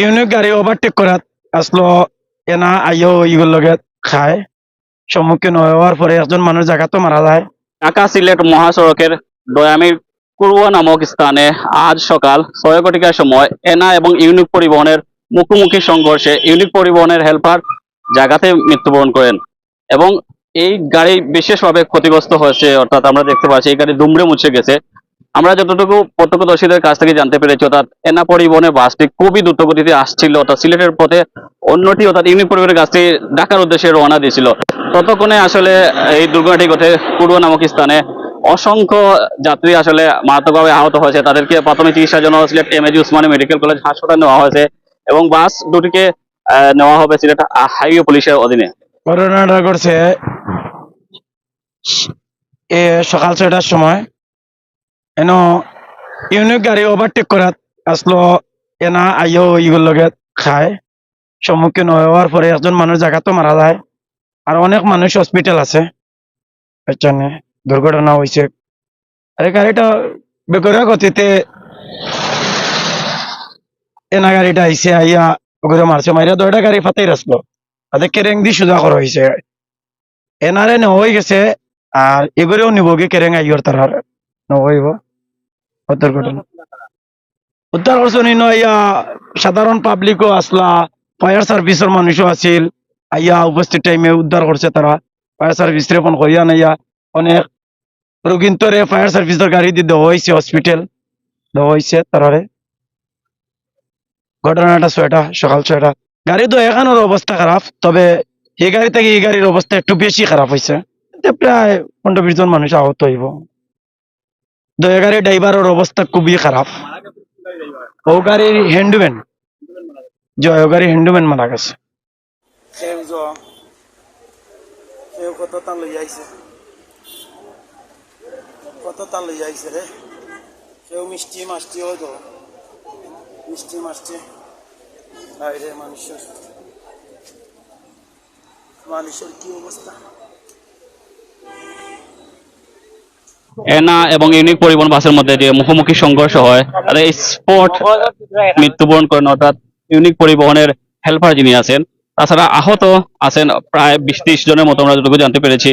Unique গাড়ি overtake করাত আসলো এনা আইও ইগুর লগে খায়। সম্মুখীন হওয়ার পরে একজন মানুষ জায়গাতো মারা যায়। ঢাকা সিলেট মহাসড়কের দয়ামির কুরুয়া নামক স্থানে আজ সকাল ছয় ঘটিকার সময় এনা এবং ইউনিক পরিবহনের মুখোমুখি সংঘর্ষে ইউনিক পরিবহনের হেল্পার জায়গাতে মৃত্যুবরণ করেন এবং এই গাড়ি বিশেষভাবে ক্ষতিগ্রস্ত হয়েছে অর্থাৎ আমরা দেখতে পাচ্ছি এই গাড়ি দুমড়ে মুছে গেছে। আমরা যতটুকু প্রত্যক্ষদর্শীদের কাছ থেকে জানতে পেরেছি, অর্থাৎ এনা পরিবহনের বাসটি খুবই দ্রুতগতিতে আসছিল, অর্থাৎ সিলেটের পথে অন্যটি, অর্থাৎ ইউনিক পরিবহনের কাছটি ঢাকার উদ্দেশ্যে রওনা দিয়েছিল। ততক্ষণে আসলে এই দুর্ঘটনাটি ঘটে পূর্ব নামক স্থানে। অসংখ্য যাত্রী আসলে মারাত্মকভাবে আহত হয়েছে। তাদেরকে প্রাথমিক চিকিৎসার জন্য Sylhet M A G Osmani medical college হাসপাতালে নেওয়া হয়েছে এবং বাস দুটিকে নেওয়া হবে সিলেট হাইওয়ে পুলিশের অধীনে। ঘটনাটা ঘটছে সকাল ছয়টার সময়। এন ইউনিক গাড়ি ওভারটেক করাত আসলো, এনা আইও ইগুর লগে খায়। সম্মুখীন হওয়ার পরে একজন মানুষ জায়গাতো মারা যায়। আর অনেক মানুষ হসপিটাল আছে। এখানে দুর্ঘটনা হয়েছে আর গাড়িটা বেগরা গতিতে এনা গাড়িটা আইসে আইয়া ওগুলো মারছে মারিয়া দয়টা গাড়ি ফাতেই রাখল তাদের কেরেং দিয়ে সোজা করা হয়েছে এনারে হয়ে গেছে আর এগুলোও নিবগে কেরেং আইয়র তার নহইব উত্তর ঘটনা উত্তর করছেন ইয়া সাধারণ পাবলিকও আসলা ফায়ার সার্ভিসের মানুষও আছিল। আইয়া উপস্থিত টাইমে উদ্ধার করছে তারা ফায়ার সার্ভিস রে ফোন করিয়া নাইয়া অনেক রোগীন্তরে ফায়ার সার্ভিসের গাড়ি দিয়ে দেওয়া হয়েছে হসপিটাল দেওয়া হয়েছে তারারে ঘটনাটা ছয়টা সকাল ছয়টা গাড়ি তো এখানোর অবস্থা খারাপ তবে এই গাড়ি থেকে এই গাড়ির অবস্থা একটু বেশি খারাপ হয়েছে প্রায় পনেরো বিশ জন মানুষ আহত হইব। দয়া গাড়ি ড্রাইভারের অবস্থা খুবই খারাপ। ও গাড়ির হ্যান্ডম্যান জয় গাড়ি হ্যান্ডম্যান মারা গেছে। কত রে? সেও মিষ্টি মাষ্টি হয়তো মিষ্টি মানুষের। মানুষের কি অবস্থা? এনা এবং ইউনিক পরিবহন বাসের মধ্যে যে মুখোমুখি সংঘর্ষ হয় আর স্পট মৃত্যুবরণ করেন, অর্থাৎ ইউনিক পরিবহনের হেল্পার যিনি আছেন, তাছাড়া আহত আছেন প্রায় বিশ ত্রিশ জনের মতো, আমরা যতটুকু জানতে পেরেছি।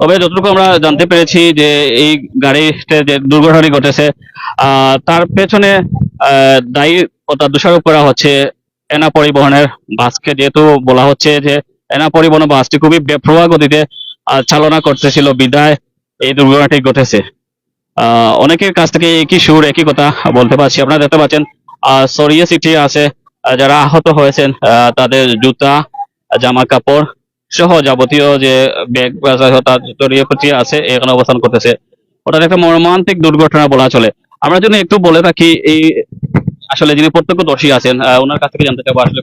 তবে যতটুকু আমরা জানতে পেরেছি যে এই গাড়িতে যে দুর্ঘটনাটি ঘটেছে তার পেছনে দায়ী অর্থাৎ দোষারোপ করা হচ্ছে এনা পরিবহনের বাসকে, যেহেতু বলা হচ্ছে যে এনা পরিবহন বাসটি খুবই বেপ্রভা গতিতে চালনা করতেছিল, বিদায় এই দুর্ঘটনাটি ঘটেছে। অনেকের কাছ থেকে একই সুর, একই কথা বলতে পারছি। আপনারা দেখতে পাচ্ছেন সরিয়ে সিটি আছে যারা আহত হয়েছেন তাদের জুতা, জামা কাপড় সহ যাবতীয় যে ব্যাগ আছে এখানে অবস্থান করতেছে। ওটা একটা মর্মান্তিক দুর্ঘটনা বলা চলে। আমরা যদি একটু বলে থাকি, এই আসলে যিনি প্রত্যক্ষদর্শী আছেন ওনার কাছ থেকে জানতে চাবো, আসলে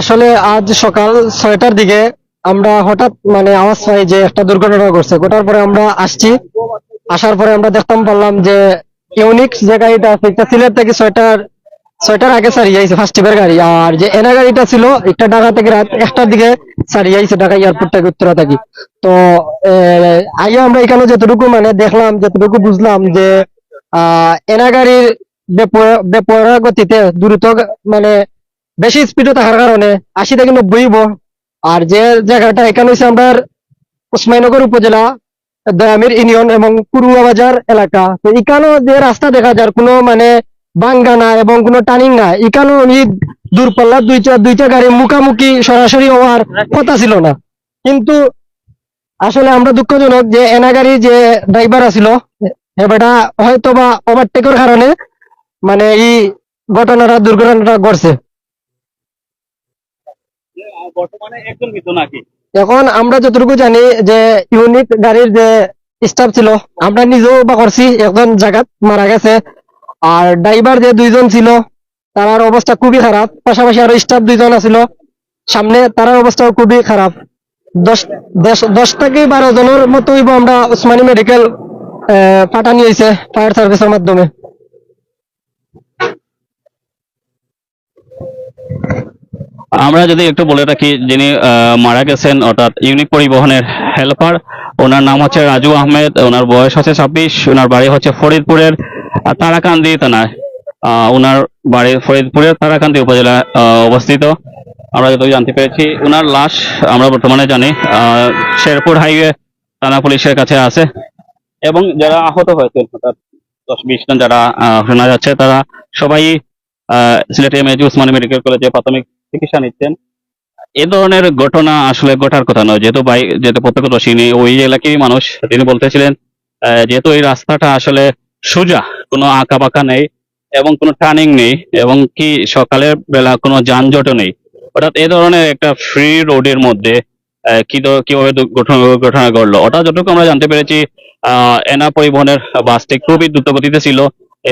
আসলে আজ সকাল ছয়টার দিকে আমরা হঠাৎ মানে আওয়াজ পাই যে একটা দুর্ঘটনা ঘটছে। ঘটার পরে আমরা আসছি। আসার পরে আমরা দেখতাম পারলাম যে ইউনিক যে গাড়িটা আছে একটা সিলেট থেকে ছয়টার ছয়টার আগে সারিয়ে আইছে ফার্স্ট টিপের গাড়ি। আর যে এনা গাড়িটা ছিল একটা ঢাকা থেকে রাত একটার দিকে সারিয়ে আইছে, ঢাকা এয়ারপোর্ট থেকে, উত্তরা থাকি। তো আইয়া আমরা এখানে যতটুকু মানে দেখলাম, যতটুকু বুঝলাম যে আহ এনা গাড়ির বেপরোয়া গতিতে দ্রুত মানে বেশি স্পিডে থাকার কারণে আশি থেকে নব্বই। আর যে জায়গাটা এখানে হচ্ছে আমরা উসমাইনগর উপজেলা, দয়ামির ইউনিয়ন এবং পুরুয়া বাজার এলাকা। তো এখানেও যে রাস্তা দেখা যার কোনো মানে বাঙ্গা না এবং কোনো টার্নিং না, এখানেও আমি দূরপাল্লা দুইটা দুইটা গাড়ি মুখামুখি সরাসরি হওয়ার কথা ছিল না। কিন্তু আসলে আমরা দুঃখজনক যে এনা গাড়ি যে ড্রাইভার আছিল এবারটা হয়তো বা ওভারটেকের কারণে মানে এই ঘটনাটা, দুর্ঘটনাটা ঘটছে। বর্তমানে একজন মৃত নাকি? এখন আমরা যতটুকু জানি যে ইউনিক গাড়ির যে স্টাফ ছিল, আমরা নিজেও বা করছি, একজন জায়গাত মারা গেছে। আর ড্রাইভার যে দুইজন ছিল তার অবস্থা খুবই খারাপ। পাশাপাশি আরও স্টাফ দুইজন আছিল। সামনে তার অবস্থাও খুবই খারাপ। দশ থেকে বারো জনের মতো আমরা উসমানী মেডিকেল পাঠানি হয়েছে ফায়ার সার্ভিসের মাধ্যমে। আমরা যদি একটু বলে থাকি যিনি মারা গেছেন অর্থাৎ ইউনিক পরিবহনের হেল্পার ওনার নাম হচ্ছে রাজু আহমেদ ওনার বয়স হচ্ছে ছাব্বিশ ওনার বাড়ি হচ্ছে ফরিদপুরের তারাকান্দি থানায়। ওনার বাড়ি ফরিদপুরের তারাকান্দি উপজেলা অবস্থিত। আমরা যতটুকু জানতে পেরেছি ওনার লাশ আমরা বর্তমানে জানি শেরপুর হাইওয়ে থানা পুলিশের কাছে আছে। এবং যারা আহত হয়েছে অর্থাৎ দশ বিশ জন যারা শোনা যাচ্ছে তারা সবাই আহ, Sylhet M A G Osmani medical কলেজে প্রাথমিক চিকিৎসা নিচ্ছেন? এ ধরনের ঘটনা আসলে ঘটার কথা নয়। যেহেতু বাই যেহেতু প্রত্যক্ষদর্শী ওই এলাকারই মানুষ তিনি বলতেছিলেন যেহেতু এই রাস্তাটা আসলে সোজা কোনো আঁকা বাঁকা নেই এবং কোনো টার্নিং নেই এবং কি সকালের বেলা কোনো যানজটও নেই। অর্থাৎ এ ধরনের একটা ফ্রি রোডের মধ্যে কি কীভাবে ঘটনা ঘটলো? ওটা যতটুকু আমরা জানতে পেরেছি আহ, এনা পরিবহনের বাসটি খুবই দ্রুতগতিতে ছিল।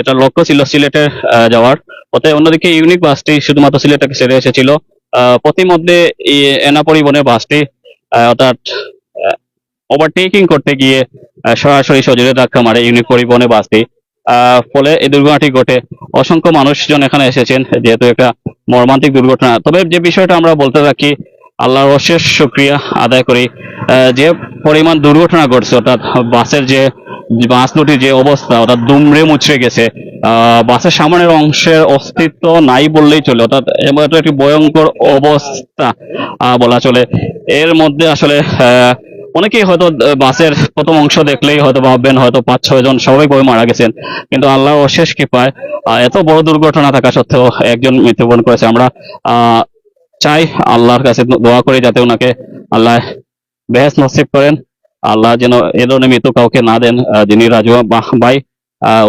এটা লক্ষ্য ছিল সিলেটের আহ, যাওয়ার। ওতে অন্যদিকে ইউনিক বাসটি শুধুমাত্র সিলেটকে ছেড়ে এসেছিল। আহ, প্রতিমধ্যে এনা পরিবহনের বাসটি অর্থাৎ ওভারটেকিং করতে গিয়ে সরাসরি সজোরে ধাক্কা মারে ইউনিক পরিবহনের বাসটি ফলে এই দুর্ঘটনাটি ঘটে। অসংখ্য মানুষজন এখানে এসেছেন যেহেতু একটা মর্মান্তিক দুর্ঘটনা। তবে যে বিষয়টা আমরা বলতে থাকি আল্লাহর অশেষ শুক্রিয়া আদায় করি। যে পরিমাণ দুর্ঘটনা ঘটছে অর্থাৎ বাসের যে বাস যে অবস্থা অর্থাৎ দুমড়ে মুচড়ে গেছে। বাসের সামনের অংশের অস্তিত্ব নাই বললেই চলে, অর্থাৎ এমন একটা একটি ভয়ঙ্কর অবস্থা বলা চলে। এর মধ্যে আসলে অনেকেই হয়তো বাসের প্রথম অংশ দেখলেই হয়তো ভাববেন, হয়তো পাঁচ, ছয় জন সবাই স্বাভাবিকভাবে মারা গেছেন। কিন্তু আল্লাহ অশেষ কৃপায় এত বড় দুর্ঘটনা থাকা সত্ত্বেও একজন মৃত্যুবরণ করেছে। আমরা চাই আল্লাহর কাছে দোয়া করি যাতে ওনাকে আল্লাহ বেহেস নসিব করেন। আল্লাহ যেন এ ধরনের মৃত্যু কাউকে না দেন যিনি রাজু ভাই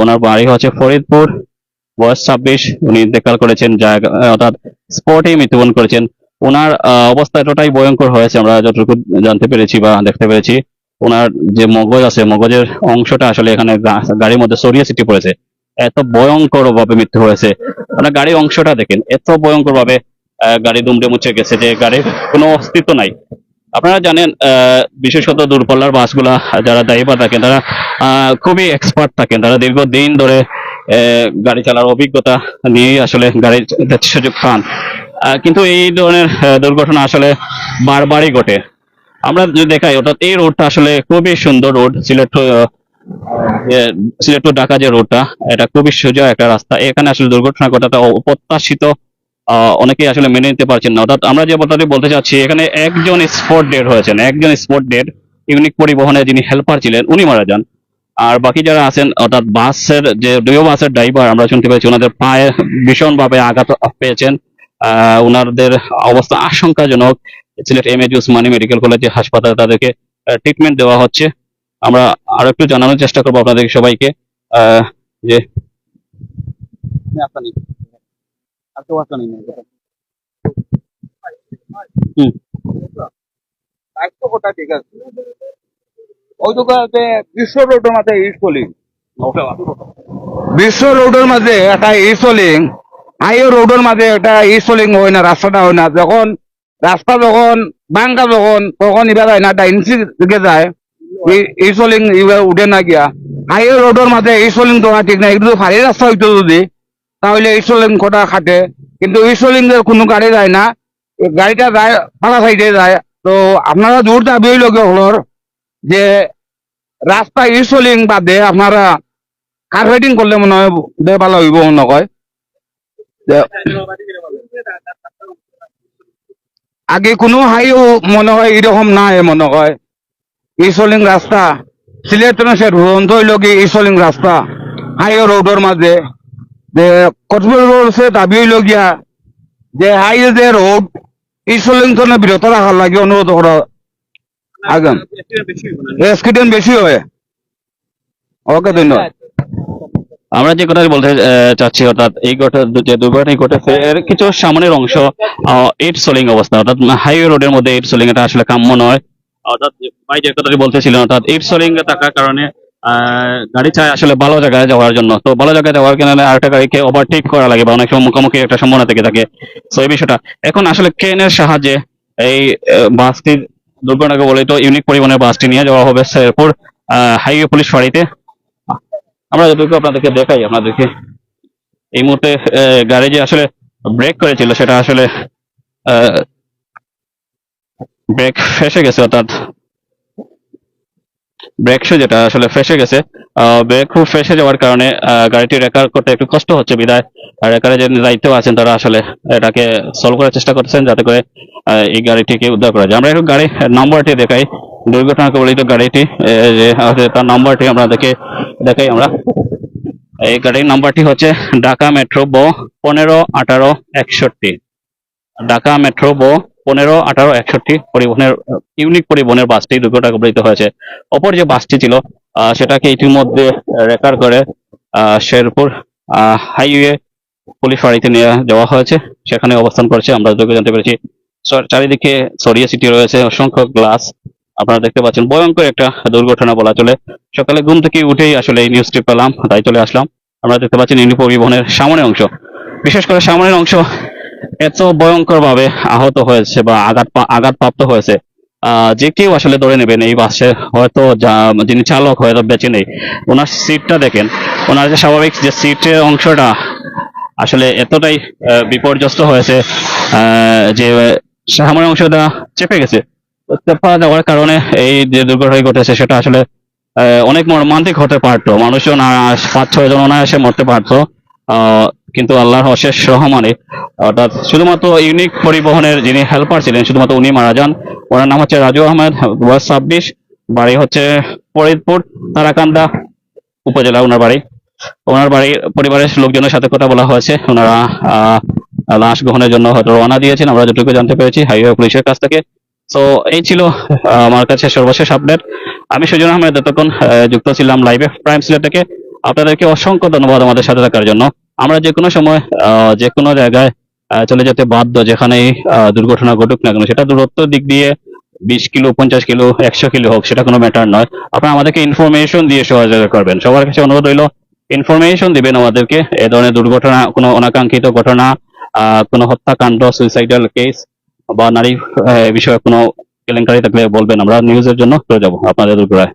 ওনার বাড়ি হচ্ছে ফরিদপুর। বয়স ছাব্বিশ, উনি ইন্তেকাল করেছেন অর্থাৎ স্পটেই মৃত্যুবরণ করেছেন। ওনার অবস্থা এতটাই ভয়ঙ্কর হয়েছে, আমরা যতটুকু জানতে পেরেছি বা দেখতে পেরেছি। ওনার যে মগজ আছে, মগজের অংশটা আসলে এখানে গাড়ির মধ্যে সরিয়ে ছিটি পড়েছে। এত ভয়ঙ্কর ভাবে মৃত্যু হয়েছে। মানে গাড়ির অংশটা দেখেন, এত ভয়ঙ্কর ভাবে গাড়ি দুমড়ে মুচড়ে গেছে যে গাড়ির কোনো অস্তিত্ব নাই। আপনারা জানেন বিশেষত দূরপাল্লার বাসগুলা যারা ড্রাইভার থাকেন, তারা খুবই এক্সপার্ট থাকেন। তারা দীর্ঘদিন ধরে গাড়ি চালার অভিজ্ঞতা নিয়েই আসলে গাড়ি সুযোগ পান। কিন্তু এই ধরনের দুর্ঘটনা আসলে বারবারই ঘটে। আমরা যদি দেখাই, অর্থাৎ এই রোডটা আসলে খুবই সুন্দর রোড, সিলেট সিলেট টু ঢাকা যে রোডটা, এটা খুবই সোজা একটা রাস্তা। এখানে আসলে দুর্ঘটনা ঘটাটা অপ্রত্যাশিত অনেকেই আসলে মেনে নিতে পারছেন না। অর্থাৎ আমরা যে কথাটি বলতে চাচ্ছি, এখানে একজন স্পট ডেড হয়েছেন, একজন স্পট ডেড ইউনিক পরিবহনে যিনি হেল্পার ছিলেন, উনি মারা যান। আর বাকি যারা আছেন, অর্থাৎ বাসের যে ডিও বাসের ড্রাইভার আমরা শুনতে পেয়েছি, ওনাদের পায়ে ভীষণভাবে আঘাত পেয়েছেন। আহ, ওনাদের অবস্থা আশঙ্কাজনক। Sylhet M A G Osmani medical college হাসপাতালে তাদেরকে ট্রিটমেন্ট দেওয়া হচ্ছে। আমরা আরও একটু জানানোর চেষ্টা করব আপনাদের সবাইকে। হুম। ঠিক আছে। ওই তো বিশ্ব রোডের মাঝে ইস্টলিং বিশ্ব রোডের মাঝে একটা হাইও রোডের মাঝে একটা ইস্টলিং হয় না রাস্তাটা হয় না। যখন রাস্তা যখন বাঙ্কা যখন তখন এবার হয় না ডাইন দিকে যায়। ইস্টলিং এবার উঠে না গিয়া। হাইও রোডের মাঝে ইস্টলিং তো ঠিক না একটু ভারী রাস্তা হইতো যদি। তাহলে ইস্টলিং কটা খাটে। কিন্তু ইস্টলিং এর কোনো গাড়ি যায় না। গাড়িটা যায় ফাঁকা সাইডে যায়। তো আপনারা দূর দাবি হইল হলোর? যে রাস্তা ইসলিং বাদে আপনারা কার্পেটিং করলে মনে হয় দে ভালো হইব মনে হয় যে- আগে কোনো হাইও মনে হয় এরকম নাই মনে হয় ইসলিং রাস্তা, সিলেট সে রুরন্ত হইল ইসলিং রাস্তা হাইও রোডের মাঝে। যে কতগুলো রোড আছে দাবি হইল যে হাই যে রোড তো বিরত রাখার লাগে অনুরোধ আগাম। অ্যাক্সিডেন্ট বেশি হয়। ওকে ধন্যবাদ। আমরা যে কথাটি বলতে চাচ্ছি, অর্থাৎ এই ঘটনা যে দুর্ঘটনা ঘটেছে, এর কিছু সামনের অংশ এইট সোলিং অবস্থা, অর্থাৎ হাইওয়ে রোডের মধ্যে এইট সোলিং এটা আসলে কাম্য নয়। অর্থাৎ, ভাই যে কথাটি বলতেছিলেন, অর্থাৎ এইট সোলিং থাকার কারণে গাড়ি চায় আসলে ভালো জায়গায় যাওয়ার জন্য। তো ভালো জায়গায় যাওয়ার কারণে আরেকটা গাড়িকে ওভারটেক করা লাগে বা অনেক সময় মুখোমুখি একটা সম্ভাবনা থেকে থাকে। তো এই বিষয়টা। এখন আসলে ট্রেনের সাহায্যে এই বাসটি দুর্ঘটনাকে বলে তো ইউনিক পরিবহনের বাসটি নিয়ে যাওয়া হবে শেরপুর হাইওয়ে পুলিশ ফাঁড়িতে। আমরা যতটুকু আপনাদেরকে দেখাই, আপনাদেরকে এই মুহূর্তে গাড়ি যে আসলে ব্রেক করেছিল, সেটা আসলে ব্রেক ফেসে গেছে অর্থাৎ ব্রেক শু যেটা আসলে ফেসে গেছে ব্রেক শু ফেসে যাওয়ার কারণে গাড়িটি রেকার করতে একটু কষ্ট হচ্ছে বিদায়। রেকারে যে দায়িত্ব আছেন তারা আসলে এটাকে সলভ করার চেষ্টা করছেন যাতে করে এই গাড়িটিকে উদ্ধার করা যায়। আমরা একটু গাড়ির নাম্বারটি দেখাই। দুর্ঘটনা কবলিত গাড়িটি তার নাম্বারটি আমরা দেখে দেখাই আমরা। এই গাড়ির নাম্বারটি হচ্ছে ঢাকা মেট্রো ব পনেরো আঠারো একষট্টি। ঢাকা মেট্রো ব পনেরো, আঠারো, একষট্টি পরিবহনের ইউনিক পরিবহনের বাসটি দুর্ঘটনা কবলিত হয়েছে। অপর যে বাসটি ছিল সেটাকে ইতিমধ্যে রেকার করে শেরপুর হাইওয়ে পুলিশ ফাঁড়িতে নিয়ে যাওয়া হয়েছে। সেখানে অবস্থান করেছে, আমরা যতটুকু জানতে পেরেছি। চারিদিকে সরিয়ে সিটি রয়েছে অসংখ্য গ্লাস আপনারা দেখতে পাচ্ছেন, ভয়ঙ্কর একটা দুর্ঘটনা বলা চলে। সকালে ঘুম থেকে উঠেই আসলে এই নিউজটি পেলাম, তাই চলে আসলাম। আমরা দেখতে পাচ্ছি ইউনি পরিবহনের সামনের অংশ। বিশেষ করে সামনের অংশ এত ভয়ঙ্কর ভাবে আহত হয়েছে বা আঘাত আঘাতপ্রাপ্ত হয়েছে যে কেউ আসলে ধরে নেবেন এই বাসে। হয়তো যিনি চালক, হয়তো বেঁচে নেই। ওনার সিটটা দেখেন। ওনার যে স্বাভাবিক যে সিটের অংশটা আসলে এতটাই বিপর্যস্ত হয়েছে যে সামনের অংশটা চেপে গেছে। চেপা যাওয়ার কারণে এই যে দুর্ঘটনা ঘটেছে, সেটা আসলে অনেক মর্মান্তিক হতে পারতো। মানুষজন পাঁচ ছয় জন অনায়াসে মরতে পারতো। কিন্তু আল্লাহর অশেষ রহমানে অর্থাৎ শুধুমাত্র ইউনিক পরিবহনের যিনি হেল্পার ছিলেন শুধুমাত্র উনি মারা যান ওনার নাম হচ্ছে রাজু আহমেদ বয়স ছাব্বিশ বাড়ি হচ্ছে ফরিদপুর তারাকান্দা উপজেলা ওনার বাড়ি। ওনার বাড়ির পরিবারের লোকজনের সাথে কথা বলা হয়েছে ওনারা লাশ গ্রহণের জন্য হয়তো রওনা দিয়েছেন আমরা যেটুকু জানতে পেরেছি হাইওয়ে পুলিশের কাছ থেকে। তো এই ছিল আমার কাছে সর্বশেষ আপডেট আমি সুজন আহমেদ এতক্ষণ আহ, যুক্ত ছিলাম লাইভে প্রাইম সিলেট থেকে। আপনাদেরকে অসংখ্য ধন্যবাদ আমাদের সাথে থাকার জন্য। আমরা যে কোনো সময় যে কোনো জায়গায় চলে যেতে বাধ্য, যেখানেই দুর্ঘটনা ঘটুক না কেন, সেটা দূরত্ব দিক দিয়ে বিশ কিলো, পঞ্চাশ কিলো, একশো কিলো হোক, সেটা কোনো ম্যাটার নয়। আপনারা আমাদেরকে ইনফরমেশন দিয়ে সহযোগিতা করবেন। সবার কাছে অনুরোধ রইল ইনফরমেশন দিবেন আমাদেরকে, এ ধরনের দুর্ঘটনা, কোনো অনাকাঙ্ক্ষিত ঘটনা কোনো হত্যাকাণ্ড সুইসাইডাল কেস বা নারী বিষয়ে কোনো কেলেঙ্কারি থাকলে বলবেন, আমরা নিউজের জন্য করে যাব, আপনাদের দুর্ঘটনায়